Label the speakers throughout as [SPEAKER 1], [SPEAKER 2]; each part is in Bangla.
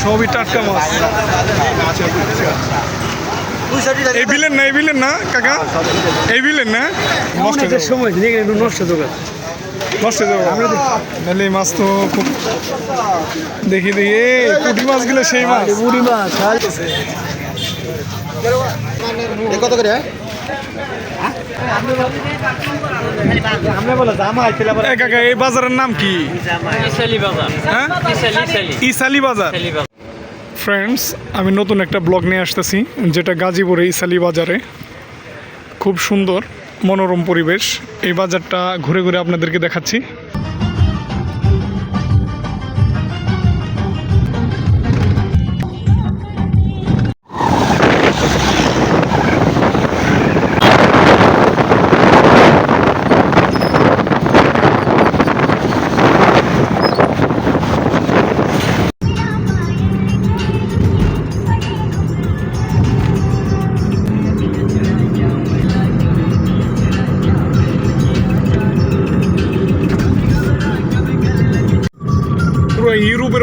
[SPEAKER 1] সবই টাটকা মাছ। এই বিলেন না এই বিলেন না কাকা? এই বিলেন না? নষ্ট
[SPEAKER 2] সময় নষ্ট দোকান
[SPEAKER 1] নষ্ট হয়ে যাবে নাহলে এই মাছ তো খুব দেখি দেখি। পুঁটি মাছগুলো সেই মাছ।
[SPEAKER 2] বুড়ি মাছ
[SPEAKER 3] কত করে
[SPEAKER 2] আমরা বলে জামা আইছিল আবার
[SPEAKER 1] এ কাকা এই বাজারের নাম কি?
[SPEAKER 4] ইসালি বাজার।
[SPEAKER 1] হ্যাঁ? ফ্রেন্ডস আমি নতুন একটা ব্লগ নিয়ে আসতেছি যেটা গাজীপুরে ইসালি বাজারে। খুব সুন্দর মনোরম পরিবেশ। এই বাজারটা ঘুরে ঘুরে আপনাদেরকে দেখাচ্ছি।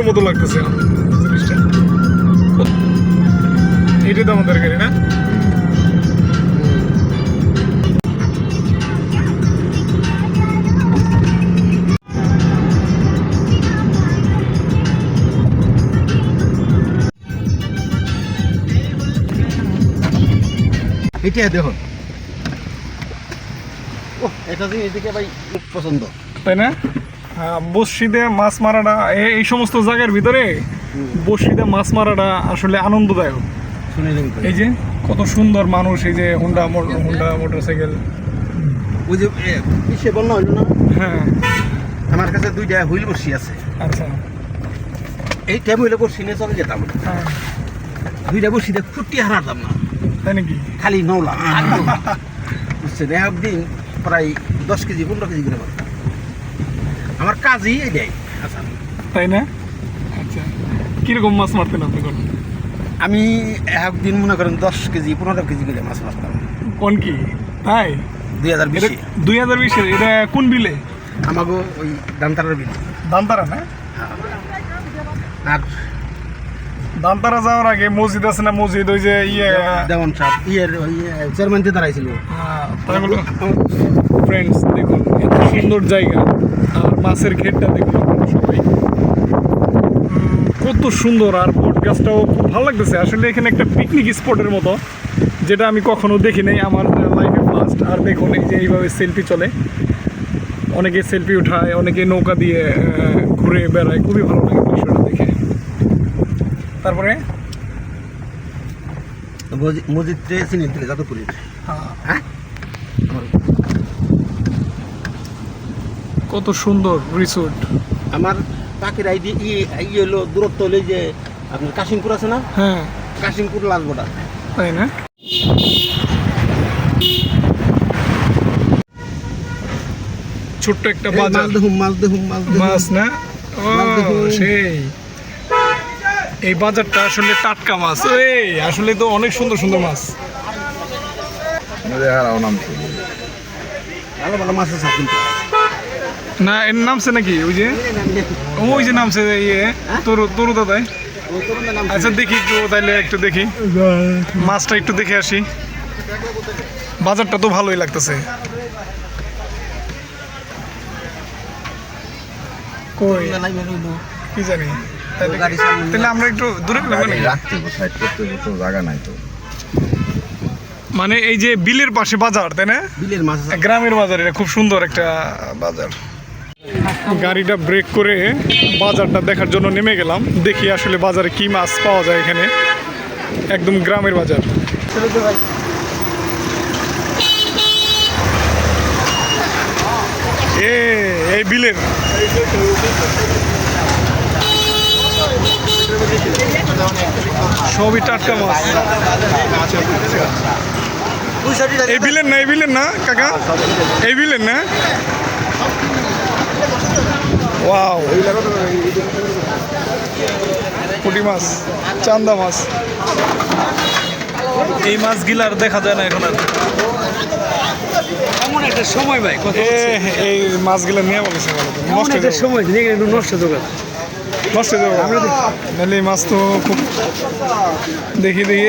[SPEAKER 1] মতো লাগতেছে জিনিসটা। এটাই তো আমাদের গাড়ি না?
[SPEAKER 3] এটা দেখুন। ও এটা যে এদিকে ভাই খুব পছন্দ।
[SPEAKER 1] তাই না? বসিদে মাছ মারাটা এই সমস্ত জায়গার ভিতরে বসিদে মাছ মারাটা আসলে আনন্দদায়ক। এই যে কত সুন্দর মানুষ এই যে হুন্ডা হুন্ডা মোটরসাইকেল
[SPEAKER 3] ওই যে কিসে বলল হইল না?
[SPEAKER 1] হ্যাঁ।
[SPEAKER 3] আমার কাছে দুইটা হুইল বসি আছে।
[SPEAKER 1] আচ্ছা।
[SPEAKER 3] এই টেবিলে বসি নিয়ে চলে যেতাম।
[SPEAKER 1] হ্যাঁ।
[SPEAKER 3] দুইটা বসি দিয়ে ফুটি হারাতাম না।
[SPEAKER 1] তাই নাকি?
[SPEAKER 3] খালি নৌলা। বুঝছেন? একদিন প্রায় দশ কেজি পনেরো কেজি করে আমার কাজই এটাই। আচ্ছা।
[SPEAKER 1] তাই না? আচ্ছা। কীরকম মাছ মারতেন আপনি কোন
[SPEAKER 3] আমি একদিন মনে করেন দশ কেজি পনেরো কেজি করে মাছ মারতাম।
[SPEAKER 1] কোন কি? তাই?
[SPEAKER 3] দুই হাজার বিশে
[SPEAKER 1] দুই হাজার বিশের এটা কোন বিলে?
[SPEAKER 3] আমাকে ওই দামতারার বিল।
[SPEAKER 1] দামতারা না?
[SPEAKER 3] আর
[SPEAKER 1] দান্তারা যাওয়ার আগে মসজিদ আছে না মসজিদ ওই যে ইয়ে
[SPEAKER 3] দেওয়ান সাহেব ইয়ের ওই চেয়ারম্যান দিয়ে দাঁড়াইছিল।
[SPEAKER 1] ফ্রেন্ডস দেখুন এত সুন্দর জায়গা। আর মাছের ঘেরটা দেখুন সবাই। কত সুন্দর আর বোট গাছটাও খুব ভালো লাগতেছে। আসলে এখানে একটা পিকনিক স্পটের মতো যেটা আমি কখনো দেখি নাই। আমার লাইফে ফার্স্ট আর দেখুন এই যে এইভাবে সেলফি চলে। অনেকে সেলফি উঠায় অনেকে নৌকা দিয়ে ঘুরে বেড়ায়। খুবই ভালো লাগে দৃশ্যটা দেখে। তারপরে?
[SPEAKER 3] মসজিদ চিনি যাদবপুরের। হ্যাঁ?
[SPEAKER 1] কত সুন্দর রিসোর্ট
[SPEAKER 3] আমার পাখির আইডি ই ই হলো দূরত্ব হলে যে আপনার কাশিমপুর আছে না?
[SPEAKER 1] হ্যাঁ।
[SPEAKER 3] কাশিমপুর লাল বর্ডার
[SPEAKER 1] তাই না? ছোট্ট একটা বাজার।
[SPEAKER 3] মাছ দেখুন মাছ দেখুন মাছ
[SPEAKER 1] মাছ না? ও সেই। এই বাজারটা আসলে টাটকা মাছ। এই আসলে তো অনেক সুন্দর সুন্দর মাছ।
[SPEAKER 3] ভালো ভালো মাছ আছে কিন্তু।
[SPEAKER 1] না এর নামছে নাকি ওই যে? ওই যে নামছে ইয়ে তরু তরু দাদাই আচ্ছা দেখি একটু তাইলে একটু দেখি। মাছটা একটু দেখে আসি। বাজারটা তো ভালোই লাগতেছে। কই? কি জানি। তাহলে আমরা একটু দূরে গেলাম
[SPEAKER 5] রাখতে জায়গা নাই তো।
[SPEAKER 1] মানে এই যে বিলের পাশে বাজার তাই না?
[SPEAKER 3] বিলের মাছ
[SPEAKER 1] গ্রামের বাজার এটা খুব সুন্দর একটা বাজার। গাড়িটা ব্রেক করে বাজারটা দেখার জন্য নেমে গেলাম। দেখি আসলে বাজারে কি মাছ পাওয়া যায় এখানে। একদম গ্রামের বাজার। এ এই বিলের। সবই টাটকা মাছ। এই বিলের না এই বিলের না কাকা? এই বিলের না? ওয়াও পুঁটি মাছ চান্দা মাছ। এই মাছগুলো আর দেখা যায় না এখন আর।
[SPEAKER 2] এমন একটা সময় ভাই
[SPEAKER 1] এই মাছগুলো নিয়ে বলেছে নষ্ট
[SPEAKER 2] একটা সময় একটু নষ্ট দোকান
[SPEAKER 1] নষ্ট হয়ে যাব। নাহলে মাছ তো খুব দেখি দেখি।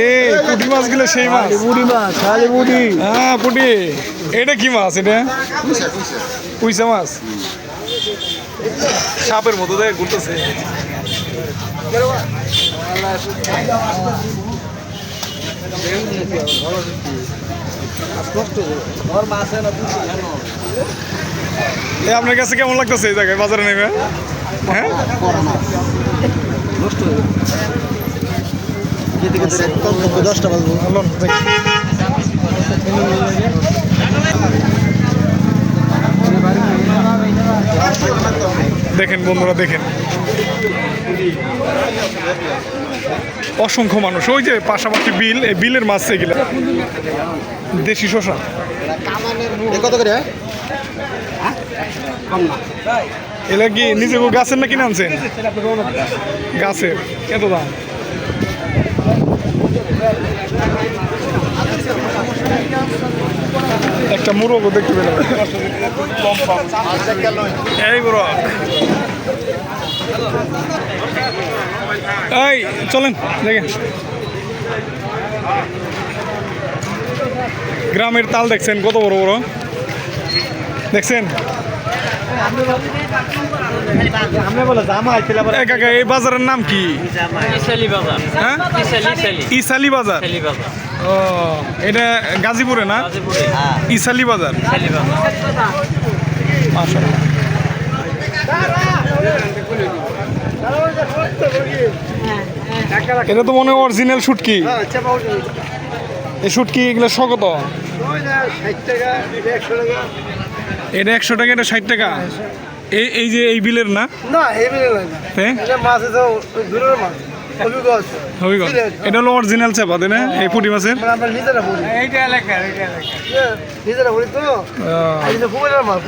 [SPEAKER 1] পুঁটি মাছগুলো সেই মাছ।
[SPEAKER 2] বুড়ি মাছ খালি বুড়ি
[SPEAKER 1] হ্যাঁ পুটি। এটা কি মাছ এটা? কুইসা মাছ। সাপের মতো দেখ ঘুরতেছে। আপনার কাছে কেমন লাগতেছে এই জায়গায় বাজারে নেবে হ্যাঁ?
[SPEAKER 2] দশটা বাজবো।
[SPEAKER 1] দেখেন বন্ধুরা দেখেন। অসংখ্য মানুষ। ওই যে পাশাপাশি বিল এই বিলের মাছ এগুলো। দেশি শশা
[SPEAKER 2] কত করে
[SPEAKER 1] এগুলা কি নিজে গাছের না কিনে আনছেন? গাছের। কত দাম। একটা মুরগও দেখতে পেলাম। এই, চলেন, দেখেন। গ্রামের তাল দেখছেন, কত বড় বড়? দেখছেন? কাকা এই বাজারের নাম কি?
[SPEAKER 4] ইসালি বাজার।
[SPEAKER 1] হ্যাঁ? ও এটা গাজীপুরে না? ইসালি বাজার?
[SPEAKER 4] ইসালি বাজার।
[SPEAKER 1] মাশাআল্লাহ। এটা তো মনে হয় অরিজিনাল শুটকি। এই শুটকি এগুলো শকত এটা একশো টাকা এটা ষাট টাকা? এই এই যে এই বিলের না?
[SPEAKER 2] না
[SPEAKER 1] হ্যাঁ?
[SPEAKER 2] এটা মাছ দূরের মাছ হবিগঞ্জ
[SPEAKER 1] হবিগঞ্জ এটা হলো অরিজিনাল চাপা তাই না? এই পুঁটি মাছের?
[SPEAKER 2] মানে বলি। এইটা এলাকা এইটা এলাকা। নিজেরা বলি তো। এই যে মাছ